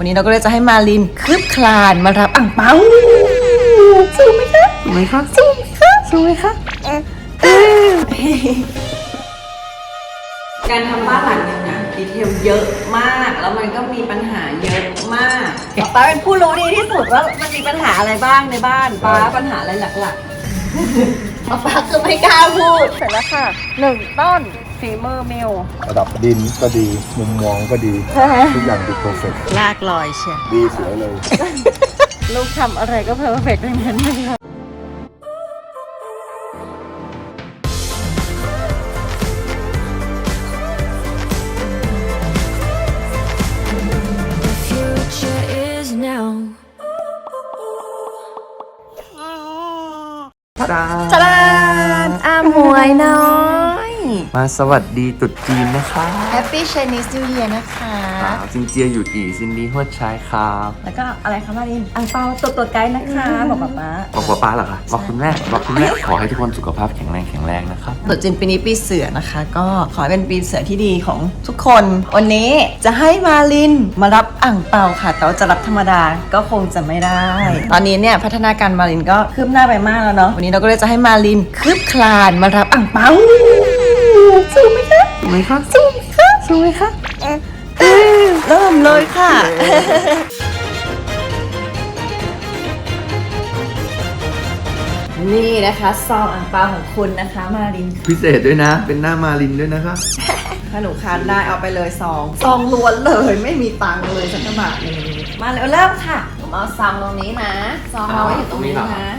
วันนี้เราก็เลยจะให้มาลินคืบคลานมารับอ่างเปาสูงไหมคะถูกไหมคะสูงไหมคะสูงไหมคะการทำบ้านหลังหนึ่งอะดีเทลเยอะมาก แล้วมันก็มีปัญหาเยอะมากป้าเป็นผู้รู้ดีที่สุดว่ามันมีปัญหาอะไรบ้างในบ้านป้าปัญหาอะไรหลักๆป้าคือไม่กล้าพูดเสร็จแล้วค่ะหนึ่งต้น ฝีมือมิวระดับดินก็ดี มุมมองก็ดี ทุกอย่างดูเพอร์เฟกลากลอยเชียวดีสวยเลย ลูกทำอะไรก็เพอร์เฟกต์ทั้งนั้นเลยค่ะ The future is now. ตาจารานอาหมวยน้อย มาสวัสดีตรุษจีนนะคะ Happy Chinese New Year นะคะสาวจินเจียอยู่อีซินดี้หัวชายครับแล้วก็อะไรคะมารินอังเปาตัวตัวไกด์นะคะ บอกป๊าป๊าบอกว่าป้าเหรอคะบอกคุณแม่บอกคุณแม่ขอให้ทุกคนสุขภาพแข็งแรงแข็งแรงนะครับ ตรุษจีนปีนี้ปีเสือนะคะ ก็ขอให้เป็นปีเสือที่ดีของทุกคน วันนี้จะให้มาลินมารับอ่างเปาค่ะ แต่ว่าจะรับธรรมดาก็คงจะไม่ได้ ตอนนี้เนี่ยพัฒนาการมาลินก็คืบหน้าไปมากแล้วเนาะวันนี้เราก็เลยจะให้มาลินคืบคลานมารับอ่างเปา สูงไหมคะถูกไหมคะสูงไหมคะสูงไหมคะเริ่มเลยค่ะ นี่นะคะซองอ่างเปาของคุณนะคะมาลินพิเศษด้วยนะ เป็นหน้ามาลินด้วยนะคะ ถ้าหนูคานได้เอาไปเลยซองซองล้วนเลยไม่มีตังค์เลยสักกระบาทหนึงมาเร็วเริ่มค่ะผมเอาซองตรงนี้นะซองเอาไว้อยู่ตรงนี้นะ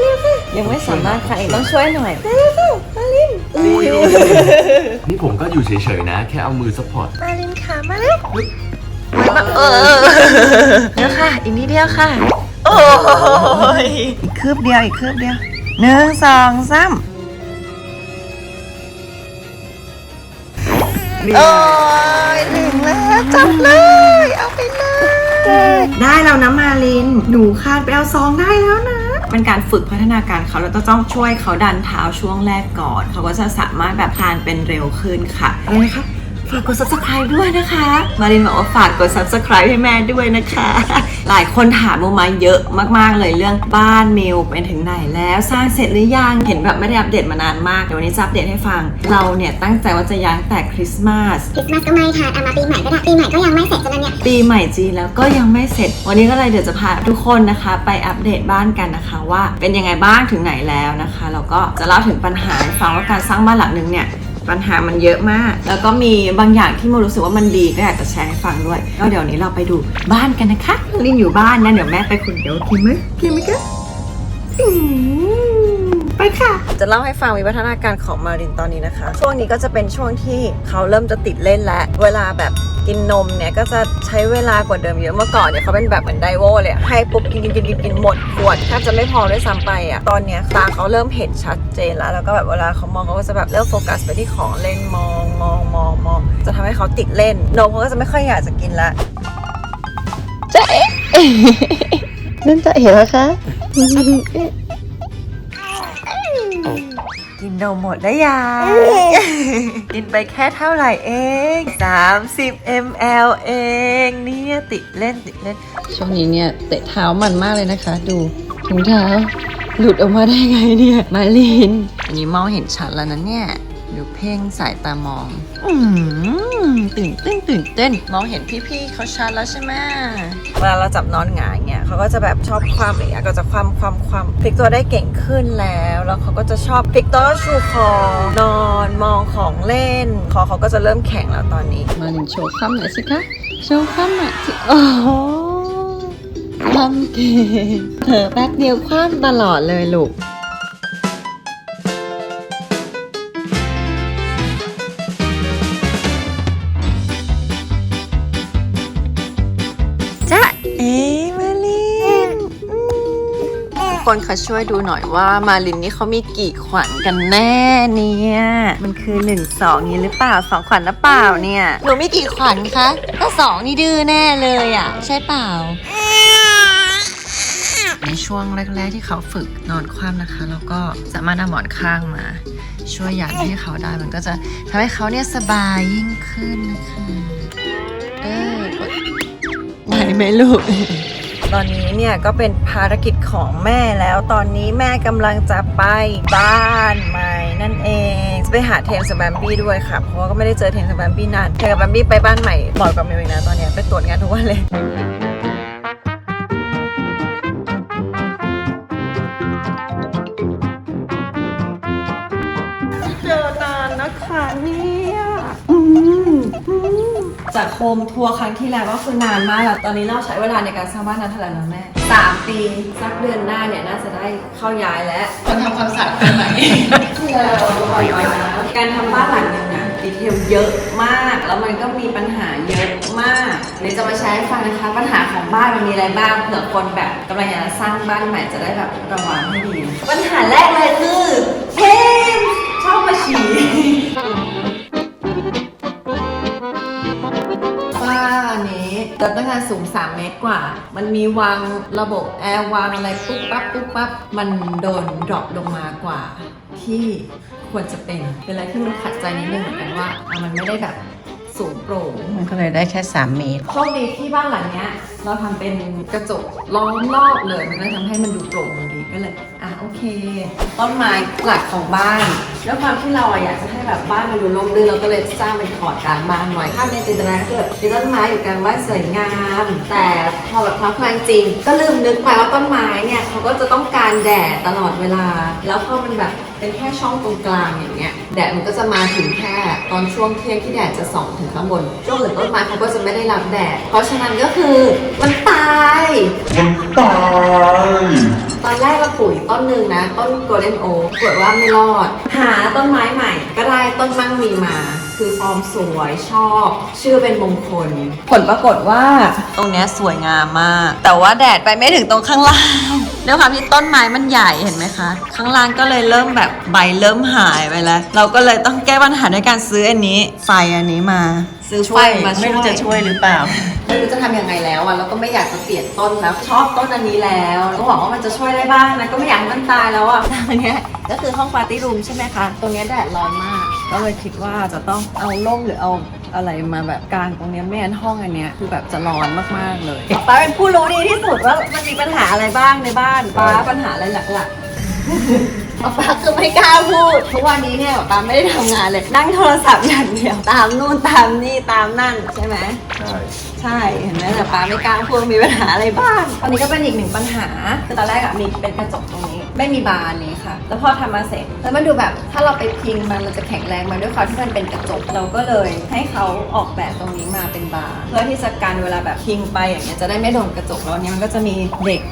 เร็วๆค่ะยังไม่สามารถค่ะเองต้องช่วยหน่อยเร็วๆค่ะมาลินนี่ผมก็อยู่เฉยๆนะ แค่เอามือซัพพอร์ตมาลินค่ะมาเร็วเออเดี๋ยวค่ะ อีกนิดเดียวค่ะ โอ้ยอีกคืบเดียวอีกคืบเดียวหนึ่งสองสามโอ้ยถึงแล้วจับเลย เอาไปเลย ได้แล้วนะมาลิน หนูคาดไปเอาซองได้แล้วนะ เป็นการฝึกพัฒนาการเขาแล้วต้องช่วยเขาดันเท้าช่วงแรกก่อน เขาก็จะสามารถแบบคลานเป็นเร็วขึ้นค่ะเลยนะคะ ฝากกด subscribe ด้วยนะคะ มารินบอกว่าฝากกด subscribe ให้แม่ด้วยนะคะ หลายคนถามมูมาเยอะมากๆเลยเรื่องบ้านมิวเป็นถึงไหนแล้วสร้างเสร็จหรือยัง เห็นแบบไม่ได้อัปเดตมานานมากเดี๋ยววันนี้จะอัปเดตให้ฟัง เราเนี่ยตั้งใจว่าจะย้ายตั้งแต่คริสต์มาส คริสต์มาสก็ไม่ค่ะเอามาปีใหม่ก็ได้ ปีใหม่ก็ยังไม่เสร็จฉะนั้นเนี่ย ปีใหม่จีนแล้วก็ยังไม่เสร็จ วันนี้ก็เลยเดี๋ยวจะพาทุกคนนะคะ ไปอัปเดตบ้านกันนะคะ ว่าเป็นยังไงบ้างถึงไหนแล้วนะคะแล้วก็จะเล่าถึงปัญหาให้ฟังว่าการสร้างบ้านหลังหนึ่งเนี่ย ปัญหามันเยอะมาก แล้วก็มีบางอย่างที่โมรู้สึกว่ามันดีก็อยากจะแชร์ให้ฟังด้วย ก็เดี๋ยวนี้เราไปดูบ้านกันนะคะลินอยู่บ้านนะเดี๋ยวแม่ไปคนเดียวกินไหมกินไหมคะ ไปค่ะ จะเล่าให้ฟังวิวัฒนาการของมารินตอนนี้นะคะ ช่วงนี้ก็จะเป็นช่วงที่เขาเริ่มจะติดเล่นแล้วเวลาแบบกินนมเนี่ยก็จะใช้เวลากว่าเดิมเยอะเมื่อก่อนเนี่ยเขาเป็นแบบเหมือนไดโวเลยอะให้ปุ๊บกินกินกินกินกินหมดขวดแทบจะไม่พอด้วยซ้ำไปอะตอนเนี้ยตาเขาเริ่มเห็นชัดเจนแล้วแล้วก็แบบเวลาเขามองเขาก็จะแบบเริ่มโฟกัสไปที่ของเล่นมองมองมองมองจะทำให้เขาติดเล่นนมเขาก็จะไม่ค่อยอยากจะกินละจ๊ะเอ๊ะนั่นจะเห็นแล้วคะ กินนมหมดได้ยัง กินไปแค่เท่าไหร่เอง 30 ml เองเนี่ยติดเล่นติดเล่น ช่วงนี้เนี่ยเตะเท้ามันมากเลยนะคะ ดูถุงเท้าหลุดออกมาได้ไงเนี่ย มาลิน อันนี้มองเห็นชัดแล้วนะเนี่ยดูเพ่งสายตามอง อืมตื่นเต้นตื่นเต้น มองเห็นพี่ๆเขาชัดแล้วใช่ไหมเวลาเราจับนอนหงายเนี่ยเขาก็จะแบบชอบความอย่างเงี้ยก็จะความความความพลิกตัวได้เก่งขึ้นแล้ว แล้วเขาก็จะชอบพลิกตัวแล้วชูคอนอนมองของเล่น คอเขาก็จะเริ่มแข็งแล้วตอนนี้มาลินโชว์ข้ามหน่อยสิคะโชว์ข้ามหน่อยสิโอ้โหทำเก่งเธอแป๊บเดียวคว้ำตลอดเลยลูก คนคะช่วยดูหน่อยว่ามาลินนี่เขามีกี่ขวัญกันแน่เนี่ย มันคือหนึ่งสองนี้หรือเปล่าสองขวัญหรือเปล่าเนี่ยหนูมีกี่ขวัญคะถ้าสองนี่ดื้อแน่เลยอะ ใช่เปล่า ในช่วงแรก ๆ ที่เขาฝึกนอนคว่ำนะคะ แล้วก็สามารถนำหมอนข้างมา ช่วยยันให้เขาได้มันก็จะทำให้เขาเนี่ยสบายยิ่งขึ้นนะคะไหมลูก ตอนนี้เนี่ยก็เป็นภารกิจของแม่แล้วตอนนี้แม่กำลังจะไปบ้านใหม่นั่นเองจะไปหาเทมสแบมบี้ด้วยค่ะ เพราะว่าก็ไม่ได้เจอเทมสแบมบี้นานเทมสแบมบี้ไปบ้านใหม่บ่อยกว่าเมลอีกนะตอนเนี้ยไปตรวจงานทุกวันเลย มทัวร์ครั้งที่แล้วก็คือนานมากแล้วตอนนี้เราใช้เวลาในการสร้างบ้านนานเท่าไหร่แล้วแม่สามปีสักเดือนหน้าเนี่ยน่าจะได้เข้าย้ายแล้วคนทำความสะอาดคนไหนการทำบ้านหลังหนึงนะดีเทลเยอะมาก แล้วมันก็มีปัญหาเยอะมากเดี๋ยวจะมาแชร์ให้ฟังนะคะ ปัญหาของบ้านมันมีอะไรบ้างเผื่อคนแบบกำลังจะสร้างบ้านใหม่จะได้แบบระวังให้ดี ปัญหาแรกเลยคือเทมชอบมาฉี่ บ้านนี้เราต้องการสูง 3 เมตรกว่า มันมีวางระบบแอร์วางอะไรปุ๊บปั๊บปุ๊บปั๊บมันโดนดรอปลงมากว่า ที่ควรจะเป็นเป็นอะไรที่มันขัดใจนิดนึงเหมือนกันว่าอะมันไม่ได้แบบสูงโปร่ง มันก็เลยได้แค่ 3 เมตร โชคดีที่บ้านหลังเนี้ย เราทำเป็นกระจกล้อมรอบเลย มันก็ทำให้มันดูโปร่งดูดีก็เลยอะ โอเค ต้นไม้หลักของบ้าน แล้วความที่เราอะอยากจะให้แบบบ้านมันดูร่มรื่นเราก็เลยสร้างเป็นขอดกลางบ้านไว้ภาพในจินตนาการคือแบบมีต้นไม้อยู่กลางบ้านสวยงาม แต่พอแบบพอความจริง ก็ลืมนึกไปว่าต้นไม้เนี่ยเขาก็จะต้องการแดดตลอดเวลา แล้วพอมันแบบเป็นแค่ช่องตรงกลางอย่างเงี้ยแดดมันก็จะมาถึงแค่ตอนช่วงเที่ยงที่แดดจะส่องถึงข้างบน ช่วงอื่นต้นไม้เขาก็จะไม่ได้รับแดด เพราะฉะนั้นก็คือมันตาย มันตาย ตอนแรกเราปลูกต้นหนึ่งนะ ต้นโกลเด้นโอ๊กปรากฏว่าไม่รอด หาต้นไม้ใหม่ ก็ได้ต้นมั่งมีมา คือฟอร์มสวยชอบ ชื่อเป็นมงคล ผลปรากฏว่าตรงเนี้ยสวยงามมาก แต่ว่าแดดไปไม่ถึงตรงข้างล่างด้วยความที่ต้นไม้มันใหญ่เห็นไหมคะ ข้างล่างก็เลยเริ่มแบบใบเริ่มหายไปแล้ว เราก็เลยต้องแก้ปัญหาด้วยการซื้ออันนี้ไฟอันนี้มา ซื้อไฟมาช่วยไม่รู้จะช่วยหรือเปล่า ไม่รู้จะทำยังไงแล้วอะแล้วก็ไม่อยากจะเปลี่ยนต้นแล้ว ชอบต้นอันนี้แล้ว ก็หวังว่ามันจะช่วยได้บ้างนะก็ไม่อยากให้มันตายแล้วอะ อันเนี้ยก็คือห้องปาร์ตี้รูมใช่ไหมคะ ตรงเนี้ยแดดร้อนมาก ก็เลยคิดว่าจะต้องเอาร่มหรือเอาอะไรมาแบบกลางตรงเนี้ยไม่งั้นห้องอันเนี้ยคือแบบจะร้อนมากๆเลย ป้าเป็นผู้รู้ดีที่สุดว่ามันมีปัญหาอะไรบ้างในบ้านป้าปัญหาอะไรหลักๆ ป้าคือไม่กล้าพูด ทุกวันนี้เนี่ยป้าไม่ได้ทำงานเลย นั่งโทรศัพท์อย่างเดียว ตามนู่นตามนี่ตามนั่นใช่ไหม ใช่ ใช่ เห็นไหมแต่ป้าไม่กล้าพูดมีปัญหาอะไรบ้าง อันนี้ก็เป็นอีกหนึ่งปัญหา คือตอนแรกอะมีเป็นกระจกตรงนี้ ไม่มีบานนี้ค่ะ แล้วพอทำมาเสร็จ แล้วมันดูแบบถ้าเราไปพิงมันมันจะแข็งแรงมาด้วยความที่มันเป็นกระจก เราก็เลยให้เขาออกแบบตรงนี้มาเป็นบานเพื่อที่จะกันเวลาแบบพิงไปอย่างเงี้ยจะได้ไม่โดนกระจกแล้วอันนี้มันก็จะมีเด็ก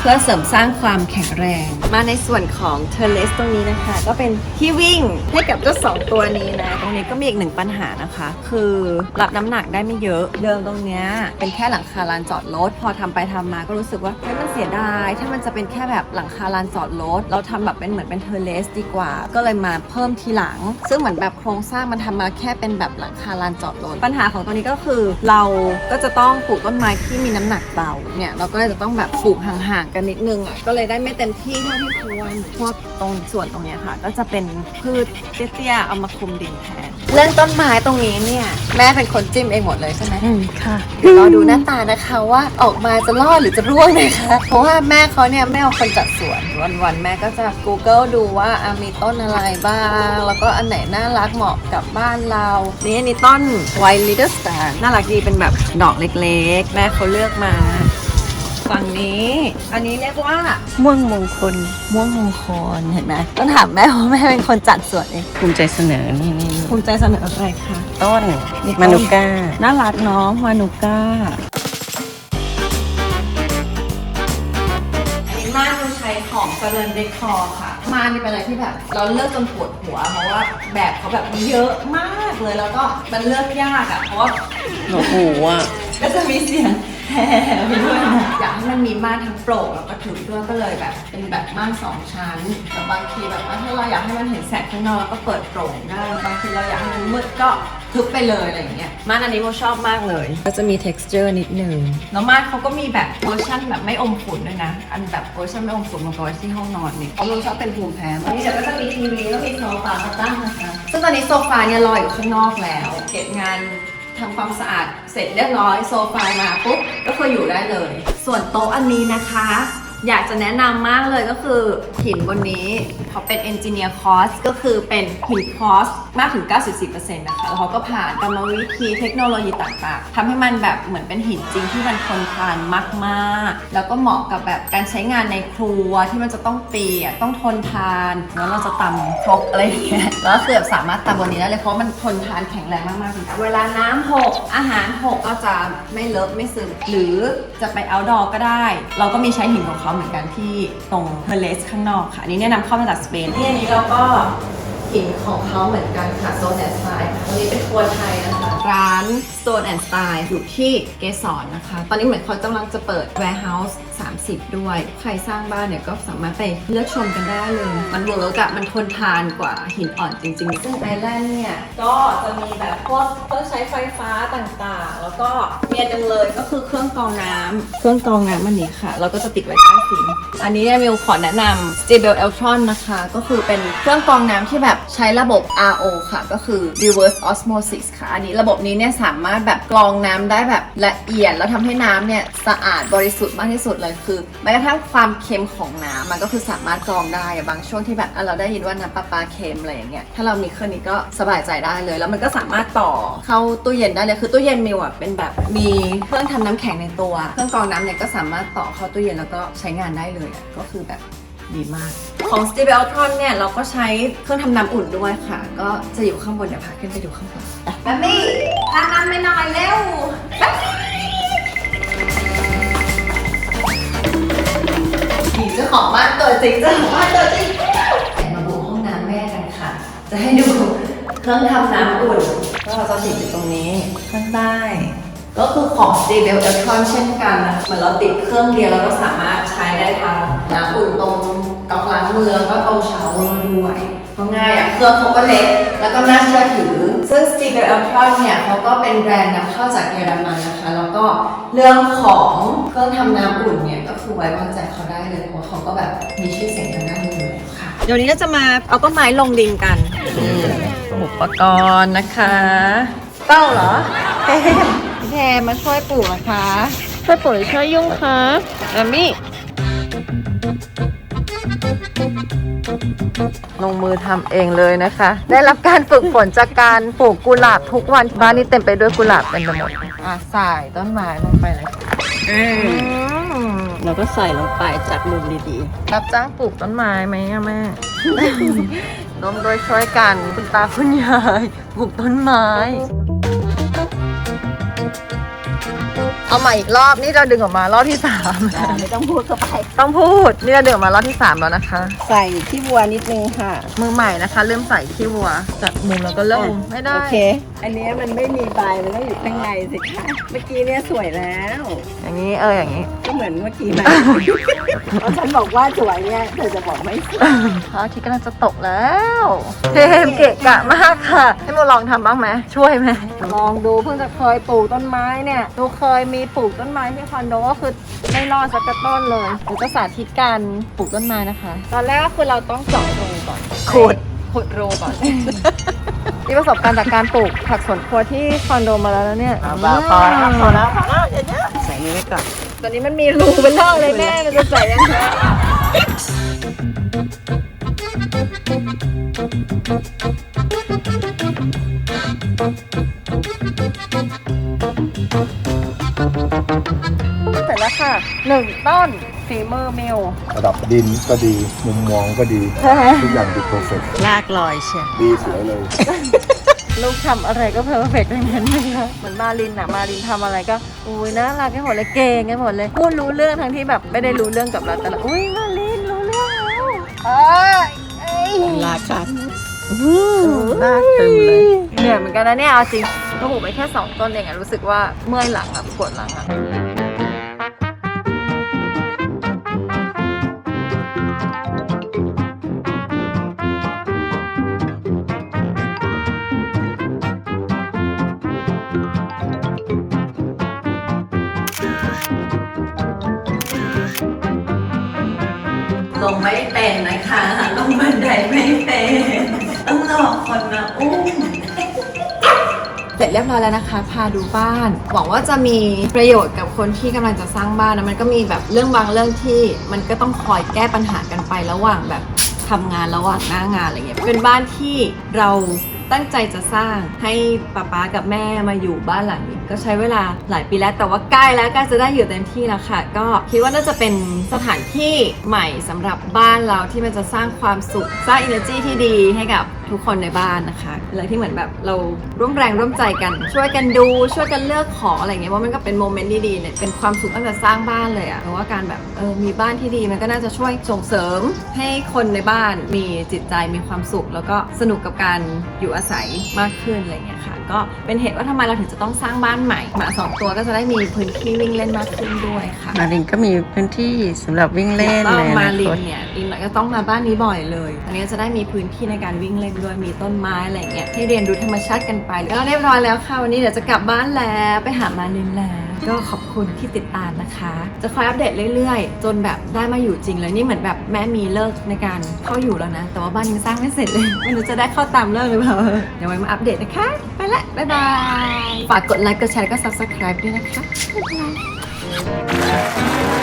เพื่อเสริมสร้างความแข็งแรง มาในส่วนของเทเลสตรงนี้นะคะ ก็เป็นที่วิ่งให้กับเจ้าสองตัวนี้นะ ตรงนี้ก็มีอีกหนึ่งปัญหานะคะ คือรับน้ำหนักได้ไม่เยอะ เดิมตรงเนี้ยเป็นแค่หลังคาลานจอดรถพอทำไปทำมาก็รู้สึกว่าเฮ้ยมันเสียดาย ถ้ามันจะเป็นแค่แบบหลังคาลานจอดรถเราทำแบบเป็นเหมือนเป็นเทเลสดีกว่า ก็เลยมาเพิ่มทีหลัง ซึ่งเหมือนแบบโครงสร้างมันทำมาแค่เป็นแบบหลังคาลานจอดรถปัญหาของตัวนี้ก็คือ เราก็จะต้องปลูกต้นไม้ที่มีน้ำหนักเบาเนี่ยเราก็เลยจะต้องแบบปลูกห่างกันนิดนึงอะก็เลยได้ไม่เต็มที่เท่าที่ควรพวกตรงส่วนตรงเนี้ยค่ะ ก็จะเป็นพืชเตี้ยๆเอามาคลุมดินแทนเรื่องต้นไม้ตรงนี้เนี่ย แม่เป็นคนจิ้มเองหมดเลยใช่ไหมอืมค่ะเดี๋ยวรอดูหน้าตานะคะว่าออกมาจะรอดหรือจะร่วงนะคะ เพราะว่าแม่เขาเนี่ยไม่เอาคนจัดสวนวันๆแม่ก็จะ Google ดูว่าอะมีต้นอะไรบ้าง แล้วก็อันไหนน่ารักเหมาะกับบ้านเรา นี่อันนี้ต้น White Little Star น่ารักดีเป็นแบบดอกเล็กๆ แม่เขาเลือกมา ฝั่งนี้ อันนี้เรียกว่าม่วงมงคลม่วงมงคลเห็นไหมต้องถามแม่เพราะแม่เป็นคนจัดสวนเองภูมิใจเสนอนี่นี่ภูมิใจเสนออะไรคะต้นนี่ต้นมานุก้า น่ารักเนาะมานูก้าอันนี้ม่านเราใช้ของเจริญเดคอร์ค่ะ ม่านนี่เป็นอะไรที่แบบ เราเลือกจนปวดหัว เพราะว่าแบบเขาแบบเยอะมากเลยแล้วก็มันเลือกยากอะเพราะว่าโอ้โหอะ ก็จะมีเสียงแห่ไปด้วยนะอยากให้มันมีม่านทั้งโปร่งแล้วก็ถึงด้วยก็เลยแบบเป็นแบบม่านสองชั้นแต่บางทีแบบว่าถ้าเราอยากให้มันเห็นแสงข้างนอกก็เปิดโปร่งได้บางทีเราอยากให้มันมืดก็ทึบไปเลยอะไรอย่างเงี้ยม่านอันนี้โมชอบมากเลย ก็จะมี texture นิดนึงแล้วม่านเขาก็มีแบบเวอร์ชันแบบไม่อมฝุ่นด้วยนะ อันแบบเวอร์ชันไม่อมฝุ่นมันก็ไว้ที่ห้องนอนนี่เพราะโมชอบเป็นภูมิแพ้วันนี้เดี๋ยวก็จะมีทีวีแล้วมีโซฟามาตั้งนะคะซึ่งตอนนี้โซฟาเนี่ยรอยอยู่ข้างนอกแล้ว เก็บงาน ทำความสะอาดเสร็จเรียบร้อยโซฟามาปุ๊บก็คืออยู่ได้เลย ส่วนโต๊ะอันนี้นะคะ อยากจะแนะนำมากเลยก็คือหินบนนี้เขาเป็น Engineer Cost ก็คือเป็นหินคอสมากถึง 94%นะคะแล้วเขาก็ผ่านกรรมวิธีเทคโนโลยีต่างๆทำให้มันแบบเหมือนเป็นหินจริงที่มันทนทานมากๆ แล้วก็เหมาะกับแบบการใช้งานในครัวที่มันจะต้องเปียกต้องทนทาน แล้วเราจะตำครกอะไรอย่างเงี้ยแล้วเกือบบสามารถตำบนนี้ได้เลยเพราะมันทนทานแข็งแรงมากๆจริงๆเวลาน้ำหกอาหารหกก็จะไม่เลอะไม่ซึมหรือจะไป outdoor ก็ได้ เราก็มีใช้หินของเขาเหมือนกันที่ตรงเ e เลสข้างนอกค่ะอันนี้แนะนำเข้ามาจากสเปนที่อันนี้เราก็หินของเขาเหมือนกันค่ะ Stone and Style วันนี้เป็นทัวร์ไทยนะคะ ร้าน Stone and Style อยู่ที่เกสรนะคะ ตอนนี้เหมือนเขากำลังจะเปิด warehouse 30 ด้วย ใครสร้างบ้านเนี่ยก็สามารถไปเลือกชมกันได้เลย มันเวิร์กอะมันทนทานกว่าหินอ่อนจริงๆ ซึ่งไอแลนด์เนี่ย ก็จะมีแบบพวกเครื่องใช้ไฟฟ้าต่างๆ แล้วก็เมียจังเลยก็คือเครื่องกรองน้ำเครื่องกรองน้ำอันนี้ค่ะ เราก็จะติดไว้ใต้ซิงค์อันนี้เนี่ยมิวขอแนะนำ s t a b l e Eltron นะคะ ก็คือเป็นเครื่องกรองน้ำที่แบบใช้ระบบ RO ค่ะ ก็คือ reverse osmosis ค่ะ อันนี้ระบบนี้เนี่ยสามารถแบบกรองน้ำได้แบบละเอียดแล้วทำให้น้ำเนี่ยสะอาดบริสุทธิ์มากที่สุดเลยคือแม้กระทั่งความเค็มของน้ำมันก็คือสามารถกรองได้บางช่วงที่แบบเราได้ยินว่าน้ำประปลาเค็มอะไรอย่างเงี้ยถ้าเรามีเครื่องนี้ก็สบายใจได้เลย แล้วมันก็สามารถต่อเข้าตู้เย็นได้เลยคือตู้เย็นมิวอะเป็นแบบมีเครื่องทำน้ำแข็งในตัว เครื่องกรองน้ำเนี่ยก็สามารถต่อเข้าตู้เย็นแล้วก็ใช้งานได้เลยก็คือแบบดีมาก ของ s t e v e l t r o n เนี่ย เราก็ใช้เครื่องทำน้ำอุ่นด้วยค่ะ ก็จะอยู่ข้างบน เดี๋ยวพาขึ้นไปดูข้างบนแบมบี้พาน้ำไปหน่อยเร็วแบมบี้ ผีเจ้าของบ้านตัวจริงเจ้าของบ้านตัวจริงมาดูห้องน้ำแม่กันค่ะ จะให้ดูเครื่องทำน้ำอุ่นก็เราจะติดอยู่ตรงนี้ข้างใต้ ก็คือของ s t e v e l t r o n เช่นกันนะเหมือนเราติดเครื่องเดียวแล้วก็สามารถใช้ได้ทั้งน้ำอุ่นตรงก๊อกล้างมือแล้วก็ตรงชาวเวอร์ด้วย ก็ง่ายอะเครื่องเขาก็เล็ก แล้วก็น่าเชื่อถือ ซึ่ง s t e v e l t r o n เนี่ยเขาก็เป็นแบรนด์นำเข้าจากเยอรมันนะคะ แล้วก็เรื่องของเครื่องทำน้ำอุ่นเนี่ยก็คือไว้วางใจเขาได้เลย เพราะเขาก็แบบมีชื่อเสียงทางด้านนี้อยู่แล้วค่ะ เดี๋ยวนี้ก็จะมาเอาต้นไม้ลงดินกันอุปกรณ์นะคะเต้าเหรอพี่แทนมาช่วยปลูกนะคะ ช่วยปลูกหรือช่วยยุ่งคะแอมมี่ ลงมือทำเองเลยนะคะ ได้รับการฝึกฝนจากการปลูกกุหลาบทุกวันบ้านนี้เต็มไปด้วยกุหลาบเต็มไปหมดอะใส่ต้นไม้ลงไปเลยเราก็ใส่ลงไปจากมุมดีๆ รับจ้างปลูกต้นไม้ไหมอะแม่ร่วมโดวยช่วยกันคุณตาคุณยายปลูกต้นไม้ เอาใหม่อีกรอบนี่เราดึงออกมารอบที่สามไม่ต้องพูดเข้าไป ต้องพูดนี่เราดึงออกมารอบที่สามแล้วนะคะ ใส่ที่บัวนิดนึงค่ะ มือใหม่นะคะ เริ่มใส่ขี้วัวจากมุมแล้วก็เริ่มไม่ได้โอเค อันนี้มันไม่มีใบมันต้องอยู่ข้างในสิคะเมื่อกี้เนี่ยสวยแล้ว อย่างนี้เอออย่างนี้ก็เหมือนเมื่อกี้นะเพราะฉันบอกว่าสวยเนี่ยเธอจะบอกไม่สวยพระอาทิตย์กำลังจะตกแล้วเทมเกะกะมากค่ะ ให้โมลองทำบ้างไหมช่วยไหมลองดูเพิ่งจะเคยปลูกต้นไม้เนี่ยดูเคยมีปลูกต้นไม้ที่คอนโดก็คือไม่รอดสักกระต้นเลยเดี๋ยวจะสาธิตการปลูกต้นไม้นะคะ ตอนแรกก็คือเราต้องเจาะรูก่อนขุดขุดรูก่อนมีประสบการณ์จากการปลูกผักสวนครัวที่คอนโดมาแล้วนะเนี่ยพอพอแล้วพอแล้วพอแล้วอย่างเงี้ยใส่นี้ไว้ก่อนตอนนี้มันมีรูเป็นเล่าเลยแม่มันจะใส่ยังไง เสร็จแล้วค่ะหนึ่งต้นฝีมือมิวระดับดินก็ดี มุมมองก็ดีทุกอย่างดูเพอร์เฟกลากลอยเชียวดีสวยเลย ลูกทำอะไรก็เพอร์เฟกต์ทั้งนั้นเลยค่ะเหมือนมารินอะมารินทำอะไรก็ อุ้ยน่ารักกันหมดเลยเก่งกันหมดเลยพูดรู้เรื่องทั้งที่แบบไม่ได้รู้เรื่องกับเราแต่ละอุ้ยมารินรู้เรื่องแล้วเอ้ยเอ้ยราคาลากเต็มเลยเหนื่อยเหมือนกันนะเนี่ยเอาจริง เราปลูกไปแค่สองต้นเองอะรู้สึกว่าเมื่อยหลังอะปวดหลังอะลงไม่เป็นนะคะ ลงบันไดไม่เป็น รอคนมาอุ้มเสร็จจเรียบร้อยแล้วนะคะ พาดูบ้าน หวังว่าจะมีประโยชน์กับคนที่กำลังจะสร้างบ้านนะมันก็มีแบบเรื่องบางเรื่องที่มันก็ต้องคอยแก้ปัญหากันไประหว่างแบบทำงานระหว่างหน้างานอะไรเงี้ยเป็นบ้านที่เราตั้งใจจะสร้างให้ป๊าป๊ากับแม่มาอยู่บ้านหลังนี้ก็ใช้เวลาหลายปีแล้วแต่ว่าใกล้แล้วใกล้จะได้อยู่เต็มที่แล้วค่ะ ก็คิดว่าน่าจะเป็นสถานที่ใหม่สำหรับบ้านเราที่มันจะสร้างความสุขสร้าง energy ที่ดีให้กับ ทุกคนในบ้านนะคะเลยที่เหมือนแบบเราร่วมแรงร่วมใจกัน ช่วยกันดูช่วยกันเลือกของอะไรเงี้ยว่ามันก็เป็นโมเมนต์ที่ดีเนี่ยเป็นความสุขตั้งแต่สร้างบ้านเลยอะเพราะว่าการแบบเออมีบ้านที่ดีมันก็น่าจะช่วยส่งเสริมให้คนในบ้านมีจิตใจมีความสุข แล้วก็สนุกกับการอยู่อาศัยมากขึ้นอะไรเงี้ยค่ะ ก็เป็นเหตุว่าทำไมเราถึงจะต้องสร้างบ้านใหม่หมาสองตัวก็จะได้มีพื้นที่วิ่งเล่นมากขึ้นด้วยค่ะ มาลินก็มีพื้นที่สำหรับวิ่งเล่นแล้วเลยมานะลิคนเนี่ยลินก็ต้องมาบ้านนี้บ่อยเลยอันนี้จะได้มีพื้นที่ในการวิ่งเล่นด้วยมีต้นไม้อะไรเงี้ยให้เรียนรู้ธรรมชาติกันไปแล้วเรียบร้อยแล้วค่ะ วันนี้เดี๋ยวจะกลับบ้านแล้วไปหามาลินแล้วก็ขอบคุณที่ติดตามนะคะ จะคอยอัปเดตเรื่อยๆ จนแบบได้มาอยู่จริงเลยนี่เหมือนแบบแม่มีเลิกในการเข้าอยู่แล้วนะ แต่ว่าบ้านยังสร้างไม่เสร็จเลยไม่รู้จะได้เข้าตามเลิกหรือเปล่าเดี๋ยวไว้มาอัปเดตนะคะ ไปละบ๊ายบายฝากกดไลค์กดแชร์ก็ subscribe ด้วยนะคะบ๊ายบาย